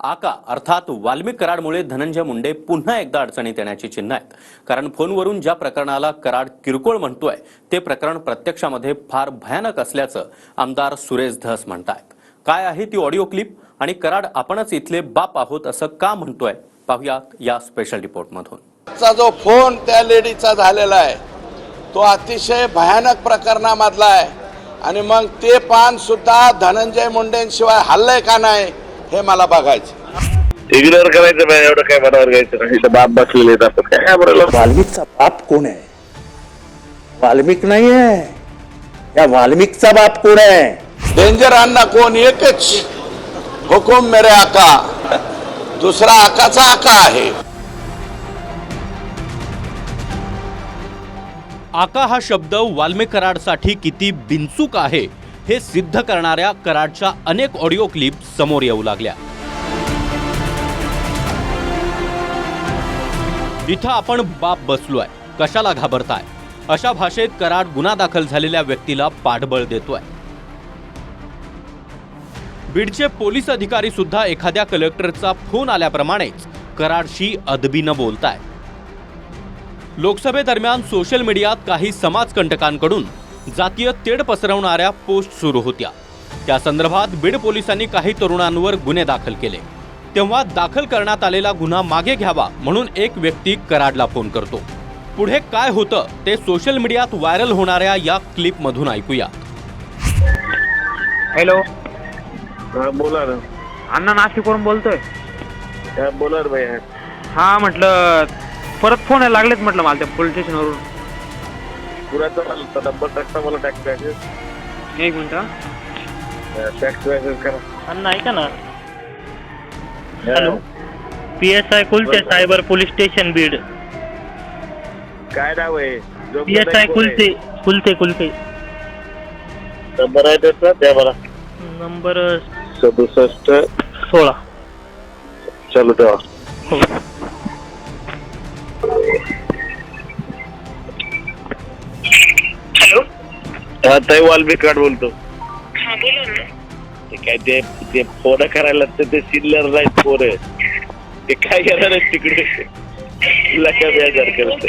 आका अर्थात वाल्मिक कराडमुळे धनंजय मुंडे पुन्हा एकदा अडचणीत येण्याची चिन्ह आहेत. कारण फोनवरून ज्या प्रकरणाला कराड किरकोळ म्हणतोय ते प्रकरण प्रत्यक्षामध्ये फार भयानक असल्याचं आमदार सुरेश धस म्हणतायत. काय आहे ती ऑडिओ क्लिप? आणि कराड आपणच इथले बाप आहोत असं का म्हणतोय? पाहूया या स्पेशल रिपोर्टमधून चा जो फोन त्या लेडीचा झालेला आहे तो अतिशय भयानक प्रकरणामधला आहे. आणि मग ते पान सुद्धा धनंजय मुंडेंशिवाय हल्लंय का नाही हे मला बघायचं. इग्नोर करायचं नाही एवढं काय मनावर घ्यायचं नाही. इथं बाप बसलेले आहेत आपण. काय बरं वाल्मिकचा बाप कोण आहे? वाल्मिक नाही आहे. या वाल्मिकचा बाप कोण आहे? डेंजर अण्णा कोण? एकच. हुकुम मेरे आका. दुसरा आकाचा आका आहे. आका हा शब्द वाल्मिक कराडसाठी किती बिनचूक आहे. हे सिद्ध करणाऱ्या कराडच्या अनेक ऑडिओ क्लिप समोर येऊ लागल्या. इथं आपण बाप बसलोय. कशाला घाबरताय? अशा भाषेत कराड गुन्हा दाखल झालेल्या व्यक्तीला पाठबळ देतोय. बीडचे पोलीस अधिकारी सुद्धा एखाद्या कलेक्टरचा फोन आल्याप्रमाणेच कराडशी अदबीनं बोलताय. लोकसभेदरम्यान सोशल मीडियात काही समाजकंटकांकडून जातीय तेढ पसरवणाऱ्या पोस्ट सुरू होत्या. त्या संदर्भात बीड पोलिसांनी काही तरुणांवर गुन्हे दाखल केले. तेव्हा दाखल करण्यात आलेला गुन्हा मागे घ्यावा म्हणून एक व्यक्ती कराडला फोन करतो. पुढे काय होतं ते सोशल मीडियात व्हायरल होणाऱ्या या क्लिपमधून ऐकूया. हॅलो. हा, बोला ना. अण्णा नाशिकवरून बोलतोय. हा, बोला ना भैया हा म्हटलं परत फोन यायला लागलेत म्हटलं मला त्या पोलीस स्टेशनवरून पुराचा नंबर टाकता मला टॅक्स मॅसेज एक मिनिट. टॅक्स मॅसेज करा. अण्णा ऐका ना. Hello. P S I Kulte cyber police station Beed. काय नाव आहे? P S I Kulte Kulte Kulte number आहे? त्याचा? द्या मला. नंबर सदुसष्ट. सोळा. चालू ठेवा. हो. हा ताई वाल्मिक कार्ड बोलतो. ते काय ते ते फोन करायला तर ते सिल्लर नाहीत फोन ते काय करणार आहेत तिकडे? तुला काय व्याजार करत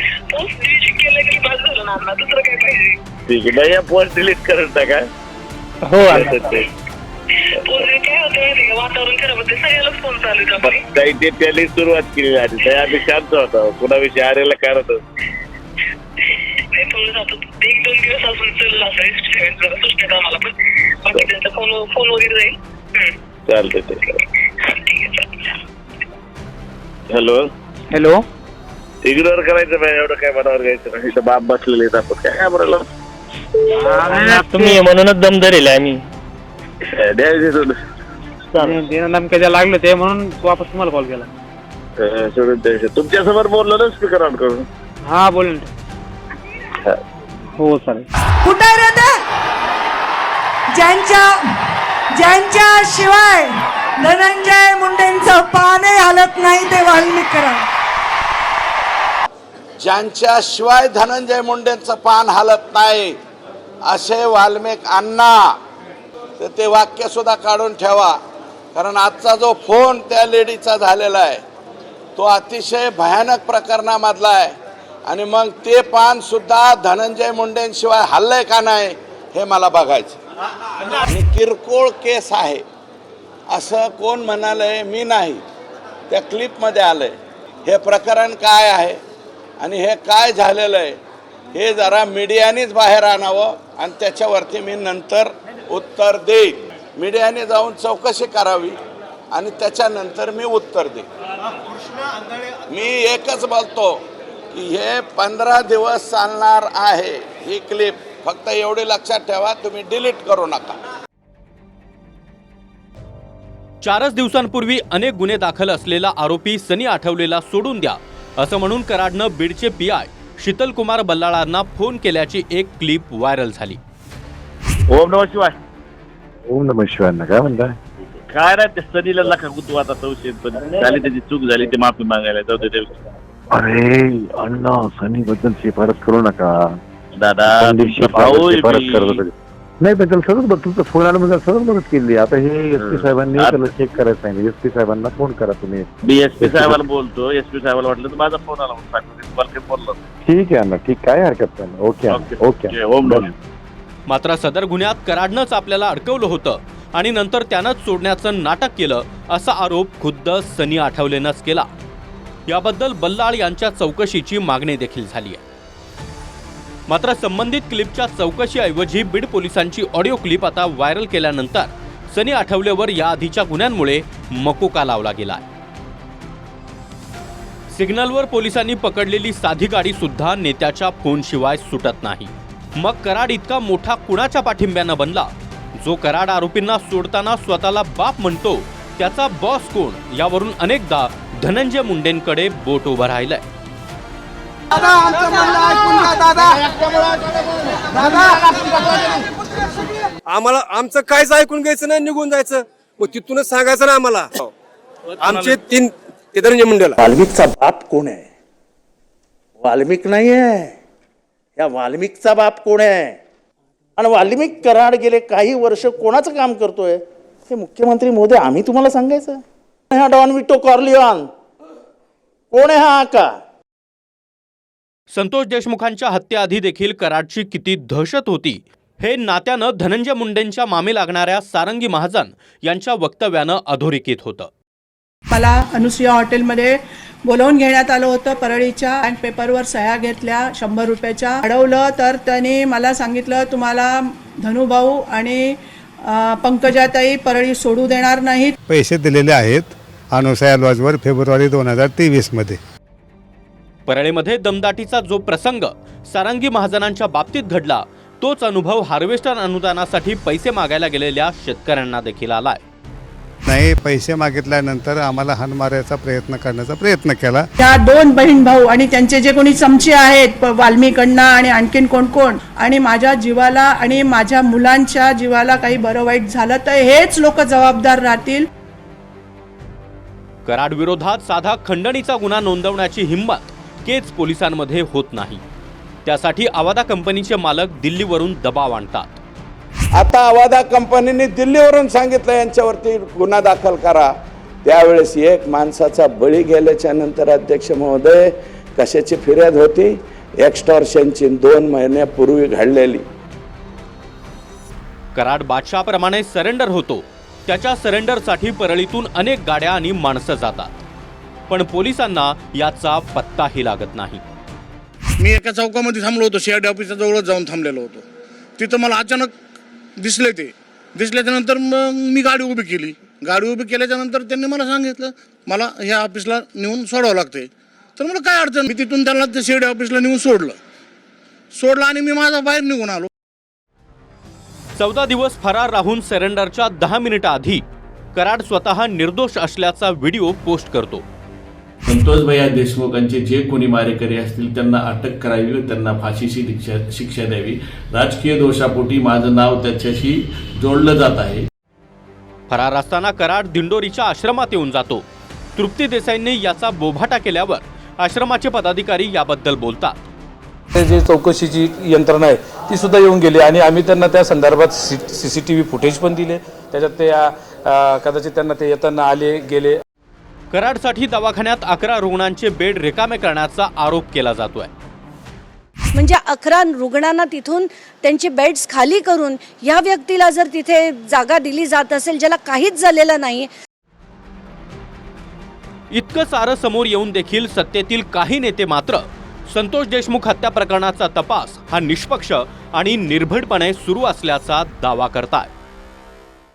तिकडे या पोस्ट डिलीट करत टाका हो ते. वातावरण खराब होते सगळ्यालाच फोन चालू आहे पण ताई ते त्याने सुरुवात केली आधी. ताई आम्ही शांत होतो. कुणाविषयी आरेला करत होतो. नाही थोडं जातो. एक दोन दिवस अजून चालला असं जरा सुचण्यात आम्हाला पण. बाकी त्यांचा फोन फोन वगैरे जाईल. चालतंय ते ठीक आहे चालेल हॅलो हॅलो इग्नोर करायचं नाही एवढं काय मनावर घ्यायचं नाही. इथं बाप बसलेले आहेत आपण. काय बरं अण्णा, तुम्ही म्हणूनच दम धरेल आम्ही. द्यायचे सोडून धमक्या लागले ते म्हणून वापस तुम्हाला कॉल केला. अं, सोडून द्यायचे तुमच्यासमोर बोललो ना स्पीकर ऑन करून. हा बोल हो. चालेल कुठे रे ते? ज्यांच्या ज्यांच्या शिवाय धनंजय मुंडेंचं पाने हालत नाही ते वाल्मिक करा ज्यांच्या शिवाय धनंजय मुंडेंचं पान हालत नाही असे वाल्मिक अण्णा तर ते वाक्य सुद्धा काढून ठेवा. कारण आजचा जो फोन त्या लेडीचा झालेला आहे तो अतिशय भयानक प्रकरणामधला आहे. आणि मग ते पान सुद्धा धनंजय मुंडेंशिवाय हल्लंय का नाही हे मला बघायचं. आणि किरकोळ केस आहे. असं कोण म्हणालंय मी नाही. त्या क्लिपमध्ये आलंय. हे प्रकरण काय आहे? आणि हे काय झालेलं आहे? हे जरा मीडियानेच बाहेर आणावं आणि त्याच्यावरती मी नंतर उत्तर देईन. मीडियाने जाऊन चौकशी करावी आणि त्याच्यानंतर मी उत्तर देईन. मी एकच बोलतो. हे पंधरा दिवस चालणार आहे ही क्लिप फक्त एवढी लक्षात ठेवा तुम्ही डिलीट करू नका. चारच दिवसांपूर्वी अनेक गुन्हे दाखल असलेला आरोपी सनी आठवलेला सोडून द्या. असं म्हणून कराडनं बीडचे पी आय शीतलकुमार बल्लाळांना फोन केल्याची एक क्लिप व्हायरल झाली. ओम नम शिवाय. ओम नम शिवांना काय म्हणताय? काय नाही ते सनीला कुतू आता चौशे पण. झाली त्याची चूक झाली ते माफी मागायला जाऊ दे. अरे अण्णा सनी बद्दल शिफारस करू नका. दादा संदीप तुमचा भाऊ शिफारस आहे शिफारस मी. करत होते. नाही पण त्याला सरळ बघ तुमचा फोन आला म्हणजे सरळ मदत केली. आता हे एस पी साहेबांनी आता- त्याला चेक करायला सांगितलं एस पी साहेबांना फोन करा तुम्ही. डीएसपी साहेबाला बोलतो. एसपी साहेबाला वाटलं तर माझा फोन आला म्हणून सांगतो. मी तुम्हाला काही बोललो नाही. ठीक आहे अण्णा. ठीक काय हरकत नाही. ओके अण्णा, ओके. जय ओम मात्र सदर गुन्ह्यात कराडनंच आपल्याला अडकवलं होतं आणि नंतर त्यानंच सोडण्याचं नाटक केलं असा आरोप खुद्द सनी आठवलेनंच केला. याबद्दल बल्लाळ यांच्या चौकशीची मागणी देखील झाली आहे. मात्र संबंधित क्लिपच्या चौकशीऐवजी बीड पोलिसांची ऑडिओ क्लिप आता व्हायरल केल्यानंतर सनी आठवलेवर या आधीच्या गुन्ह्यांमुळे मकोका लावला गेला सिग्नलवर पोलिसांनी पकडलेली साधी गाडी सुद्धा नेत्याच्या फोनशिवाय सुटत नाही. मग कराड इतका मोठा कुणाच्या पाठिंब्यानं बनला? जो कराड आरोपींना सोडताना स्वतःला बाप म्हणतो त्याचा बॉस कोण? यावरून अनेकदा धनंजय मुंडेंकडे बोट उभं राहिलंय. आम्हाला आमचं काहीच ऐकून घ्यायचं नाही निघून जायचं. मग तिथूनच सांगायचं ना आम्हाला. आमचे तीन ते धनंजय मुंडेला. वाल्मिकचा बाप कोण आहे? वाल्मिक नाही आहे या वाल्मिकचा बाप कोण आहे? आणि वाल्मिक कराड गेले काही वर्ष कोणाचं काम करतोय? हे मुख्यमंत्री मोदी आम्ही तुम्हाला सांगायचं? हा डॉन विटो कॉर्लिऑन कोण आहे हा आका? संतोष देशमुखांच्या हत्येआधी देखील कराडची किती दहशत होती? हे नात्यानं धनंजय मुंडेंच्या मामी लागणाऱ्या सारंगी महाजन यांच्या वक्तव्यानं अधोरेखित होतं. मला अनुसुया हॉटेलमध्ये बोलवून घेण्यात आलं होतं. परळीच्या बँक पेपरवर सह्या घेतल्या. शंभर रुपयाच्या. अडवलं तर त्याने मला सांगितलं तुम्हाला धनुभाऊ आणि पंकजाताई परळी सोडू देणार नाहीत. पैसे दिलेले आहेत अनुसया लॉजवर फेब्रुवारी दोन हजार तेवीसमध्ये परळीमध्ये दमदाटीचा जो प्रसंग सारंगी महाजनांच्या बाबतीत घडला तोच अनुभव हार्वेस्टर अनुदानासाठी पैसे मागायला गेलेल्या शेतकऱ्यांना देखील आलाय. नाही पैसे मागितल्यानंतर आम्हाला हाण मारायचा प्रयत्न करण्याचा प्रयत्न केला. त्या दोन बहीण भाऊ आणि त्यांचे जे कोणी चमचे आहेत प- वाल्मिकांना आणि आणखीन कोण कोण आणि माझ्या जीवाला आणि माझ्या मुलांच्या जीवाला काही बरं वाईट झालं तर हेच लोक जबाबदार राहतील. कराड विरोधात साधा खंडणीचा गुन्हा नोंदवण्याची हिंमत केच पोलिसांमध्ये होत नाही. त्यासाठी आवादा कंपनीचे मालक दिल्लीवरून दबाव आणतात. आता अवादा कंपनीने दिल्लीवरून सांगितलं यांच्यावरती गुन्हा दाखल करा. त्यावेळेस एक माणसाचा बळी गेल्याच्यानंतर अध्यक्ष महोदय कशाची फिर्याद होती? एक्स्टॉर्शनची दोन महिन्यापूर्वी घडलेली. कराड बादशाप्रमाणे सरेंडर होतो. त्याच्या सरेंडरसाठी परळीतून अनेक गाड्या आणि माणसं जातात. पण पोलिसांना याचा पत्ताही लागत नाही. मी एका चौकामध्ये थांबलो होतो सीआरडी ऑफिसच्या जवळच जाऊन थांबलेलो होतो. तिथं मला अचानक दिसले ते. दिसल्याच्या नंतर मग मी गाडी उभी केली. गाडी उभी केल्याच्यानंतर त्यांनी मला सांगितलं मला ह्या ऑफिसला नेऊन सोडावं लागते तर मला काय अडचण? मी तिथून त्यांना ते सीआरडी ऑफिसला नेऊन सोडलं. सोडलं आणि मी माझा बाहेर निघून आलो. चौदा दिवस फरार राहून सरेंडरच्या दहा मिनिटं आधी कराड स्वतः निर्दोष असल्याचा व्हिडिओ पोस्ट करतो. संतोष भैया देशमुखांचे जे कोणी मारेकरी असतील त्यांना अटक करावी व त्यांना फाशीची शिक्षा शिक्षा द्यावी राजकीय दोषापोटी माझं नाव त्याच्याशी जोडलं जात आहे फरार असताना कराड दिंडोरीच्या आश्रमात येऊन जातो तृप्ती देसाईंनी याचा बोभाटा केल्यावर आश्रमाचे पदाधिकारी याबद्दल बोलतात ते जे चौकशीची यंत्रणा आहे ती सुद्धा येऊन गेली आणि आम्ही त्यांना त्या संदर्भात C C C T V footage पण दिले त्याच्यात ते कदाचित त्यांना ते येताना आले गेले कराडसाठी दवाखान्यात अकरा रुग्णांचे बेड रिकामे करण्याचा आरोप केला जातोय. म्हणजे अकरा रुग्णांना तिथून त्यांचे बेड्स खाली करून या व्यक्तीला जर तिथे जागा दिली जात असेल ज्याला काहीच झालेलं नाही. इतकं सारं समोर येऊन देखील सत्तेतील काही नेते मात्र संतोष देशमुख हत्या प्रकरणाचा तपास हा निष्पक्ष आणि निर्भीडपणे सुरू असल्याचा दावा करताय.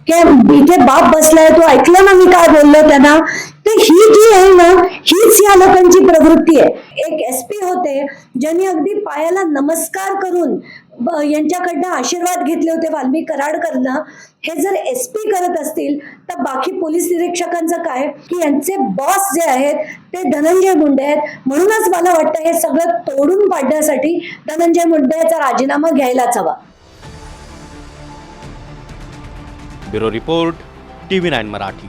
इथे बाप बसलाय तो ऐकलं ना मी काय बोललो त्यांना? ही जी आहे ना हीच या लोकांची प्रवृत्ती आहे. एक एस पी होते ज्यांनी अगदी पायाला नमस्कार करून यांच्याकडनं आशीर्वाद घेतले होते वाल्मी कराडकरनं हे जर एस पी करत असतील तर बाकी पोलीस निरीक्षकांचं काय? की यांचे बॉस जे आहेत ते धनंजय मुंडे आहेत. म्हणूनच मला वाटतं हे सगळं तोडून पाडण्यासाठी धनंजय मुंडे याचा राजीनामा घ्यायलाच हवा. Bureau report TV nine Marathi.